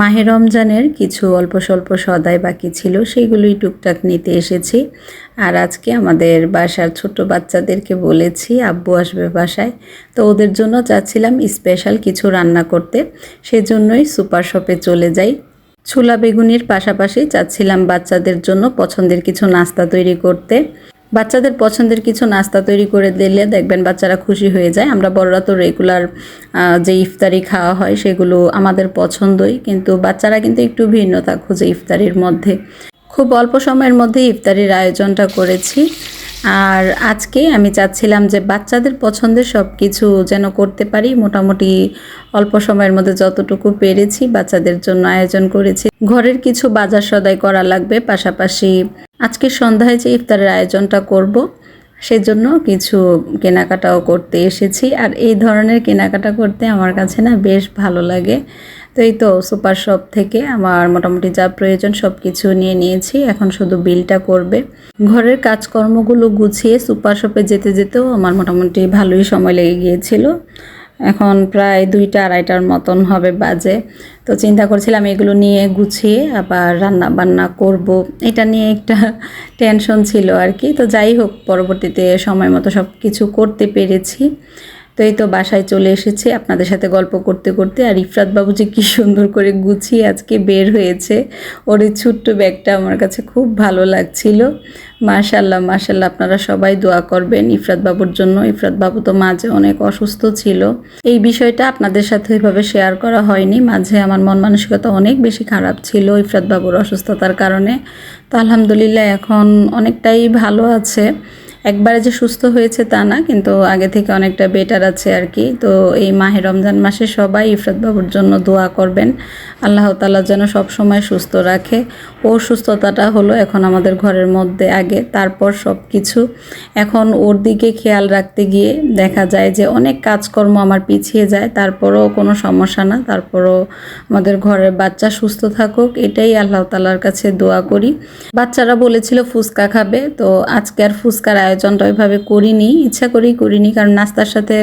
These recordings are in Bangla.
মাহে রমজানের কিছু অল্প স্বল্প সদাই বাকি ছিল, সেগুলোই টুকটাক নিতে এসেছি। আর আজকে আমাদের বাসার ছোট বাচ্চাদেরকে বলেছি, আব্বু আসবে বাসায়। তো ওদের জন্য চাচ্ছিলাম স্পেশাল কিছু রান্না করতে, সেজন্যই সুপার শপে চলে যাই। ছোলা বেগুনির পাশাপাশি চাচ্ছিলাম বাচ্চাদের জন্য পছন্দের কিছু নাস্তা তৈরি করতে। বাচ্চাদের পছন্দের কিছু নাস্তা তৈরি করে দিলে দেখবেন বাচ্চারা খুশি হয়ে যায়। আমরা বড়রা তো রেগুলার যে ইফতারি খাওয়া হয় সেগুলো আমাদের পছন্দই, কিন্তু বাচ্চারা কিন্তু একটু ভিন্নতা খুঁজে ইফতারির মধ্যে। খুব অল্প সময়ের মধ্যে ইফতারির আয়োজনটা করেছি। আর আজকে আমি চাচ্ছিলাম যে বাচ্চাদের পছন্দের সব কিছু যেন করতে পারি। মোটামুটি অল্প সময়ের মধ্যে যতটুকু পেরেছি বাচ্চাদের জন্য আয়োজন করেছি। ঘরের কিছু বাজার সদাই করা লাগবে। পাশাপাশি আজকে সন্ধ্যায় যে ইফতারের আয়োজনটা করব, সেজন্য কিছু কেনাকাটাও করতে এসেছি। আর এই ধরনের কেনাকাটা করতে আমার কাছে না বেশ ভালো লাগে। তো এই তো সুপার শপ থেকে আমার মোটামুটি যা প্রয়োজন সব কিছু নিয়ে নিয়েছি। এখন শুধু বিলটা করবে। ঘরের কাজকর্মগুলো গুছিয়ে সুপার শপে যেতে যেতেও আমার মোটামুটি ভালোই সময় লেগে গিয়েছিল। এখন প্রায় দুইটা আড়াইটার মতন হবে বাজে। তো চিন্তা করছিলাম এগুলো নিয়ে গুছিয়ে আবার রান্না বান্না করব। এটা নিয়ে একটা টেনশন ছিল আর কি। তো যাই হোক, পরবর্তীতে সময় মতো সব কিছু করতে পেরেছি। তো এই তো বাসায় চলে এসেছি আপনাদের সাথে গল্প করতে করতে। আর ইফরাত বাবু যে কী সুন্দর করে গুছিয়ে আজকে বের হয়েছে, ওর এই ছোট্ট ব্যাগটা আমার কাছে খুব ভালো লাগছিল। মাশাল্লাহ মাশাল্লাহ আপনারা সবাই দোয়া করবেন ইফরাত বাবুর জন্য। ইফরাত বাবু তো মাঝে অনেক অসুস্থ ছিল। এই বিষয়টা আপনাদের সাথে ওইভাবে শেয়ার করা হয়নি। মাঝে আমার মন মানসিকতা অনেক বেশি খারাপ ছিল ইফরাত বাবুর অসুস্থতার কারণে। তো আলহামদুলিল্লাহ এখন অনেকটাই ভালো আছে। একবারে যে সুস্থ হয়েছে তা না, কিন্তু আগে থেকে অনেকটা বেটার আছে আর কি। তো এই মাহে রমজান মাসে সবাই ইফরাত বাবুর জন্য দোয়া করবেন। আল্লাহ তালা যেন সব সময় সুস্থ রাখে। ওর সুস্থতাটা হলো এখন আমাদের ঘরের মধ্যে আগে, তারপর সব কিছু এখন ওর দিকে খেয়াল রাখতে গিয়ে দেখা যায় যে অনেক কাজকর্ম আমার পিছিয়ে যায়, তারপরও কোনো সমস্যা না, তারপরও আমাদের ঘরের বাচ্চা সুস্থ থাকুক, এটাই আল্লাহ তালার কাছে দোয়া করি। বাচ্চারা বলেছিল ফুচকা খাবে, তো আজকে আর ফুচকার আয়োজনটা ওইভাবে করিনি, ইচ্ছা করেই করিনি, কারণ নাস্তার সাথে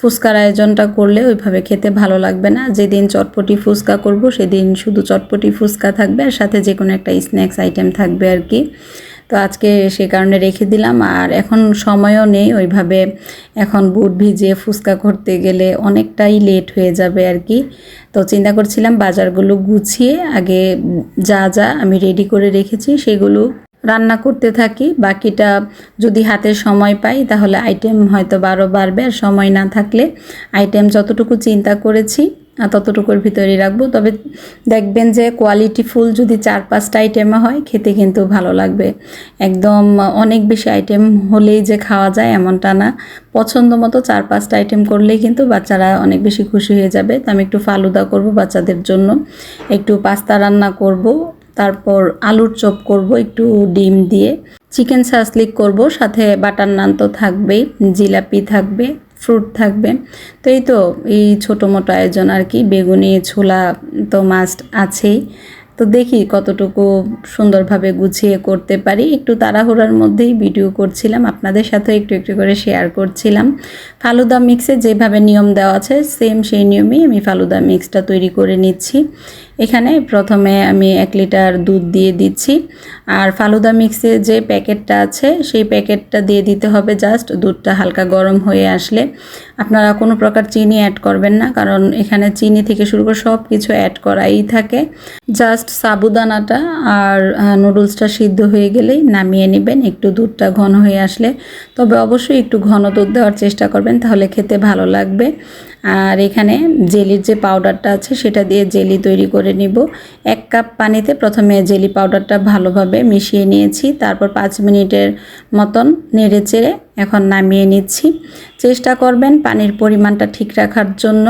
ফুচকার আয়োজনটা করলে ওইভাবে খেতে ভালো লাগবে না। যেদিন চটপটি ফুচকা করব, সেদিন শুধু চটপটি ফুচকা থাকবে আর সাথে যে কোনো একটা স্ন্যাক্স আইটেম থাকবে আর কি। তো আজকে সে কারণে রেখে দিলাম, আর এখন সময়ও নেই ওইভাবে। এখন বুট ভিজিয়ে ফুচকা করতে গেলে অনেকটাই লেট হয়ে যাবে আর কি। তো চিন্তা করছিলাম বাজারগুলো গুছিয়ে আগে যা যা আমি রেডি করে রেখেছি সেগুলো রান্না করতে থাকি, বাকিটা যদি হাতে সময় পাই তাহলে আইটেম হয়তো বারো বাড়বে আর সময় না থাকলে আইটেম যতটুকু চিন্তা করেছি ততটুকুর ভিতরেই রাখব। তবে দেখবেন যে কোয়ালিটি ফুল যদি চার পাঁচটা আইটেম হয়, খেতে কিন্তু ভালো লাগবে। একদম অনেক বেশি আইটেম হলেই যে খাওয়া যায় এমনটা না। পছন্দ মতো চার পাঁচটা আইটেম করলেই কিন্তু বাচ্চারা অনেক বেশি খুশি হয়ে যাবে। তো আমি একটু ফালুদা করব বাচ্চাদের জন্য। একটু পাস্তা রান্না করব। তারপর আলুর চপ করব, একটু ডিম দিয়ে। চিকেন সাসলিক করব, সাথে বাটার নান তো থাকবেই, জিলাপি থাকবে, ফ্রুট থাকবে। তো এই তো, এই ছোটো মোটো আয়োজন আর কি, বেগুনি, ছোলা তো মাস্ট আছেই। তো দেখি কতটুকু সুন্দরভাবে গুছিয়ে করতে পারি। একটু তাড়াহুড়ার মধ্যেই ভিডিও করছিলাম, আপনাদের সাথে একটু একটু করে শেয়ার করছিলাম। ফালুদা মিক্সে যেভাবে নিয়ম দেওয়া আছে সেম সেই নিয়মেই আমি ফালুদা মিক্সটা তৈরি করে নিচ্ছি। এখানে প্রথমে আমি এক লিটার দুধ দিয়ে দিচ্ছি। আর ফালুদা মিক্সে যে প্যাকেটটা আছে, সেই প্যাকেটটা দিয়ে দিতে হবে জাস্ট। দুধটা হালকা গরম হয়ে আসলে আপনারা কোনো প্রকার চিনি অ্যাড করবেন না, কারণ এখানে চিনি থেকে শুরু করে সব কিছু অ্যাড করাই থাকে। জাস্ট সাবুদানাটা আর নুডলসটা সিদ্ধ হয়ে গেলেই নামিয়ে নেবেন। একটু দুধটা ঘন হয়ে আসলে, তবে অবশ্যই একটু ঘন দুধ দেওয়ার চেষ্টা করবেন, তাহলে খেতে ভালো লাগবে। আর এখানে জেলির যে পাউডারটা আছে সেটা দিয়ে জেলি তৈরি করে নিব। এক কাপ পানিতে প্রথমে জেলি পাউডারটা ভালোভাবে মিশিয়ে নিয়েছি, তারপর পাঁচ মিনিটের মতন নেড়ে চেড়ে এখন নামিয়ে নিচ্ছি। চেষ্টা করবেন পানির পরিমাণটা ঠিক রাখার জন্য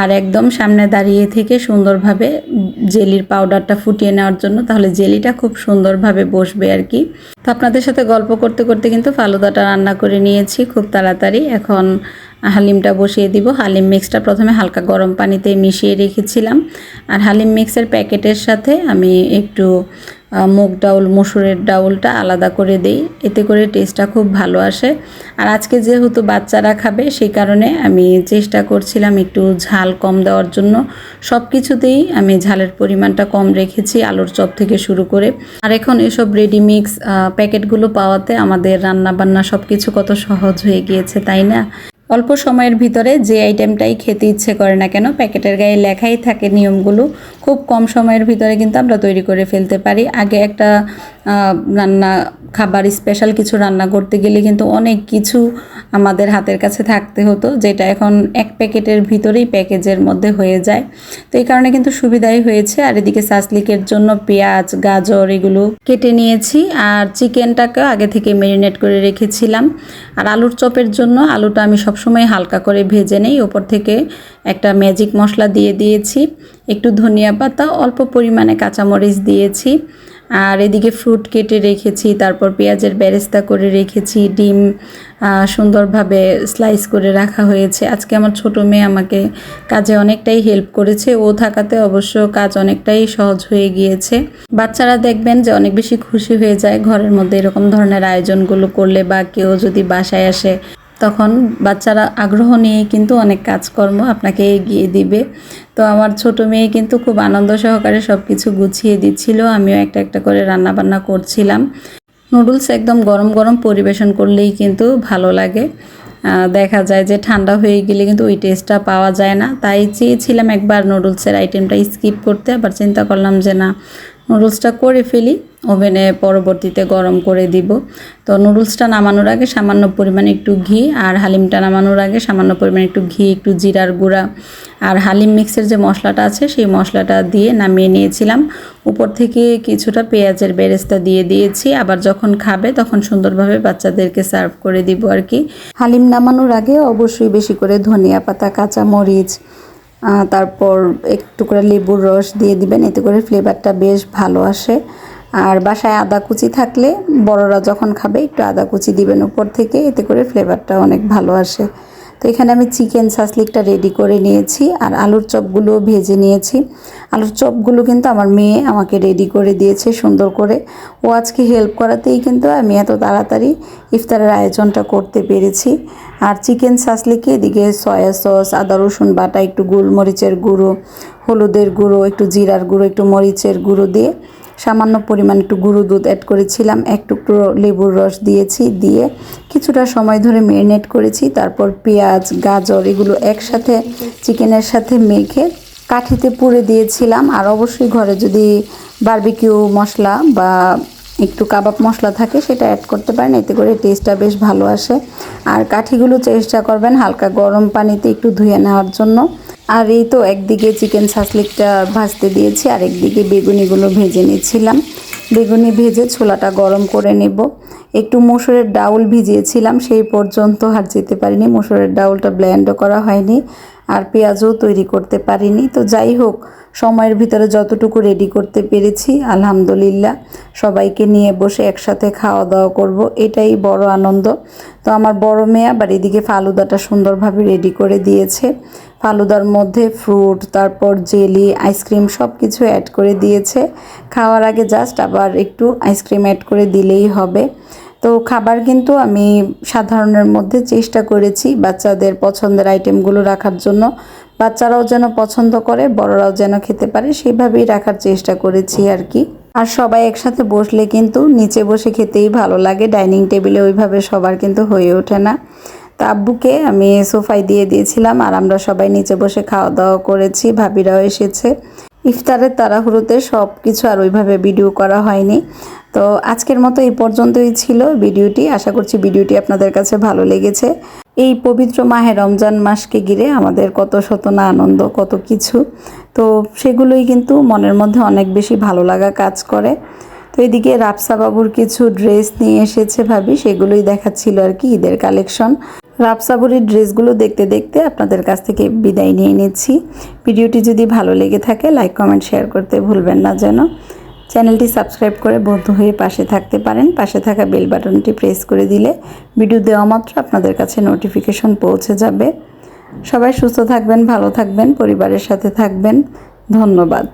আর একদম সামনে দাঁড়িয়ে থেকে সুন্দরভাবে জেলির পাউডারটা ফুটিয়ে নেওয়ার জন্য, তাহলে জেলিটা খুব সুন্দরভাবে বসবে আর কি। তো আপনাদের সাথে গল্প করতে করতে কিন্তু ফালুদাটা রান্না করে নিয়েছি খুব তাড়াতাড়ি। এখন হালিমটা বসিয়ে দিব। হালিম মিক্সটা প্রথমে হালকা গরম পানিতে মিশিয়ে রেখেছিলাম। আর হালিম মিক্সের প্যাকেটের সাথে আমি একটু মুগ ডাউল, মসুরের ডাউলটা আলাদা করে দেই। এতে করে টেস্টটা খুব ভালো আসে। আর আজকে যেহেতু বাচ্চারা খাবে, সেই কারণে আমি চেষ্টা করছিলাম একটু ঝাল কম দেওয়ার জন্য। সব কিছুতেই আমি ঝালের পরিমাণটা কম রেখেছি আলুর চপ থেকে শুরু করে। আর এখন এসব রেডিমিক্স প্যাকেটগুলো পাওয়াতে আমাদের রান্না বান্না সব কিছু কত সহজ হয়ে গিয়েছে, তাই না? অল্প সময়ের ভিতরে যে আইটেমটাই খেতে ইচ্ছে করে না কেন, প্যাকেটের গায়ে লেখাই থাকে নিয়মগুলো। খুব কম সময়ের ভিতরে কিন্তু আমরা তৈরি করে ফেলতে পারি। আগে একটা রান্না খাবার স্পেশাল কিছু রান্না করতে গেলে কিন্তু অনেক কিছু আমাদের হাতের কাছে থাকতে হতো, যেটা এখন এক প্যাকেটের ভিতরেই প্যাকেজের মধ্যে হয়ে যায়। তো এই কারণে কিন্তু সুবিধাই হয়েছে। আর এদিকে সাসলিকের জন্য পেঁয়াজ, গাজর এগুলো কেটে নিয়েছি। আর চিকেনটাকে আগে থেকে ম্যারিনেট করে রেখেছিলাম। আর আলুর চপের জন্য আলুটা আমি সবসময় হালকা করে ভেজে নেই। ওপর থেকে একটা ম্যাজিক মশলা দিয়ে দিয়েছি। একটু ধনিয়া পাতা, অল্প পরিমাণে কাঁচামরিচ দিয়েছি। আর এদিকে ফ্রুট কেটে রেখেছি, তারপর পেঁয়াজের ব্যারেস্তা করে রেখেছি, ডিম সুন্দরভাবে স্লাইস করে রাখা হয়েছে। আজকে আমার ছোট মেয়ে আমাকে কাজে অনেকটাই হেল্প করেছে। ও থাকাতে অবশ্য কাজ অনেকটাই সহজ হয়ে গিয়েছে। বাচ্চারা দেখবেন যে অনেক বেশি খুশি হয়ে যায়। ঘরের মধ্যে এরকম ধরনের আয়োজনগুলো করলে বা কেউ যদি বাসায় আসে তখন বাচ্চারা আগ্রহ নিয়ে কিন্তু অনেক কাজকর্ম আপনাকে এগিয়ে দিবে। তো আমার ছোট মেয়ে কিন্তু খুব আনন্দ সহকারে সব কিছু গুছিয়ে দিচ্ছিল, আমিও একটা একটা করে রান্না বান্না করছিলাম। নুডলস একদম গরম গরম পরিবেশন করলেই কিন্তু ভালো লাগে। দেখা যায় যে ঠান্ডা হয়ে গেলে কিন্তু ওই টেস্টটা পাওয়া যায় না। তাই চেয়েছিলাম একবার নুডলসের আইটেমটা স্কিপ করতে, আবার চিন্তা করলাম যে না নুডলসটা করে ফেলি, ওভেনে পরবর্তীতে গরম করে দিব। তো নুডলসটা নামানোর আগে সামান্য পরিমাণে একটু ঘি আর হালিমটা নামানোর আগে সামান্য পরিমাণে একটু ঘি, একটু জিরার গুঁড়া আর হালিম মিক্সের যে মশলাটা আছে, সেই মশলাটা দিয়ে নামিয়ে নিয়েছিলাম। উপর থেকে কিছুটা পেঁয়াজের বেরেস্তা দিয়ে দিয়েছি। আবার যখন খাবে তখন সুন্দরভাবে বাচ্চাদেরকে সার্ভ করে দিব আর কি। হালিম নামানোর আগে অবশ্যই বেশি করে ধনিয়া পাতা কাঁচা মরিচ তারপর একটু করে লেবুর রস দিয়ে দিবেন, এতে করে ফ্লেভারটা বেশ ভালো আসে। আর বাসায় আদা কুচি থাকলে বড়রা যখন খাবে, একটু আদা কুচি দিবেন উপর থেকে, এতে করে ফ্লেভারটা অনেক ভালো আসে। তো এখানে আমি চিকেন সাসলিকটা রেডি করে নিয়েছি আর আলুর চপগুলো ভেজে নিয়েছি। আলুর চপগুলো কিন্তু আমার মেয়ে আমাকে রেডি করে দিয়েছে সুন্দর করে। ও আজকে হেল্প করাতেই কিন্তু আমি এত তাড়াতাড়ি ইফতারের আয়োজনটা করতে পেরেছি। আর চিকেন সাসলিকে এদিকে সয়া সস আদা রসুন বাটা, একটু গোলমরিচের গুঁড়ো, হলুদের গুঁড়ো, একটু জিরার গুঁড়ো, একটু মরিচের গুঁড়ো দিয়ে সামান্য পরিমাণ একটু গুঁড়ো দুধ অ্যাড করেছিলাম, এক টুকরো লেবুর রস দিয়েছি, দিয়ে কিছুটা সময় ধরে ম্যারিনেট করেছি, তারপর পেঁয়াজ, গাজর এগুলো একসাথে চিকেনের সাথে মেখে কাঠিতে পুড়ে দিয়েছিলাম, আর অবশ্যই ঘরে যদি বারবিকিউ মশলা বা একটু কাবাব মশলা থাকে সেটা অ্যাড করতে পারেন, এতে করে টেস্টটা বেশ ভালো আসে। আর কাঠিগুলো চেষ্টা করবেন হালকা গরম পানিতে একটু ধুয়ে নেওয়ার জন্য। আর এই তো একদিকে চিকেন সাসলিকটা ভাজতে দিয়েছি, আর একদিকে বেগুনিগুলো ভেজে নিচ্ছিলাম। বেগুনি ভেজে ছোলাটা গরম করে নেব। একটু মসুরের ডাউল ভিজিয়েছিলাম, সেই পর্যন্ত আর যেতে পারিনি। মসুরের ডাউলটা ব্ল্যান্ডও করা হয়নি। আর পেঁয়াজও তৈরি করতে পারিনি। তো যাই হোক, সময়ের ভিতরে যতটুকু রেডি করতে পেরেছি, আলহামদুলিল্লাহ। সবাইকে নিয়ে বসে একসাথে খাওয়া দাওয়া করব, এটাই বড় আনন্দ। তো আমার বড় মেয়ে আবার এদিকে ফালুদাটা সুন্দরভাবে রেডি করে দিয়েছে। ফালুদার মধ্যে ফ্রুট তারপর জেলি আইসক্রিম সব কিছু অ্যাড করে দিয়েছে। খাওয়ার আগে জাস্ট আবার একটু আইসক্রিম অ্যাড করে দিলেই হবে। তো খাবার কিন্তু আমি সাধারণের মধ্যে চেষ্টা করেছি বাচ্চাদের পছন্দের আইটেমগুলো রাখার জন্য। বাচ্চারাও যেন পছন্দ করে, বড়রাও যেন খেতে পারে, সেইভাবেই রাখার চেষ্টা করেছি আর কি। আর সবাই একসাথে বসলে কিন্তু নিচে বসে খেতেই ভালো লাগে, ডাইনিং টেবিলে ওইভাবে সবার কিন্তু হয়ে ওঠে না। তা আব্বুকে আমি সোফায় দিয়ে দিয়েছিলাম আর আমরা সবাই নিচে বসে খাওয়া দাওয়া করেছি, ভাবিরাও এসেছে। ইফতারের তাড়াহুড়োতে সব কিছু আর ওইভাবে ভিডিও করা হয়নি। তো আজকের মতো এই পর্যন্তই ছিল ভিডিওটি। আশা করছি ভিডিওটি আপনাদের কাছে ভালো লেগেছে। এই পবিত্র মাহে রমজান মাসকে ঘিরে আমাদের কত শত না আনন্দ, কত কিছু। তো সেগুলোই কিন্তু মনের মধ্যে অনেক বেশি ভালো লাগা কাজ করে। তো এদিকে রাপসা বাবুর কিছু ড্রেস নিয়ে এসেছে ভাবি, সেগুলোই দেখাচ্ছিল আর কি ঈদের কালেকশন। রাপসাবুরির ড্রেসগুলো দেখতে দেখতে আপনাদের কাছ থেকে বিদায় নিয়ে নিচ্ছি। ভিডিওটি যদি ভালো লেগে থাকে, লাইক, কমেন্ট, শেয়ার করতে ভুলবেন না যেন। চ্যানেলটি সাবস্ক্রাইব করে বন্ধু হয়ে পাশে থাকতে পারেন। পাশে থাকা বেল বাটনটি প্রেস করে দিলে ভিডিও দেওয়া মাত্র আপনাদের কাছে নোটিফিকেশন পৌঁছে যাবে। সবাই সুস্থ থাকবেন, ভালো থাকবেন, পরিবারের সাথে থাকবেন। ধন্যবাদ।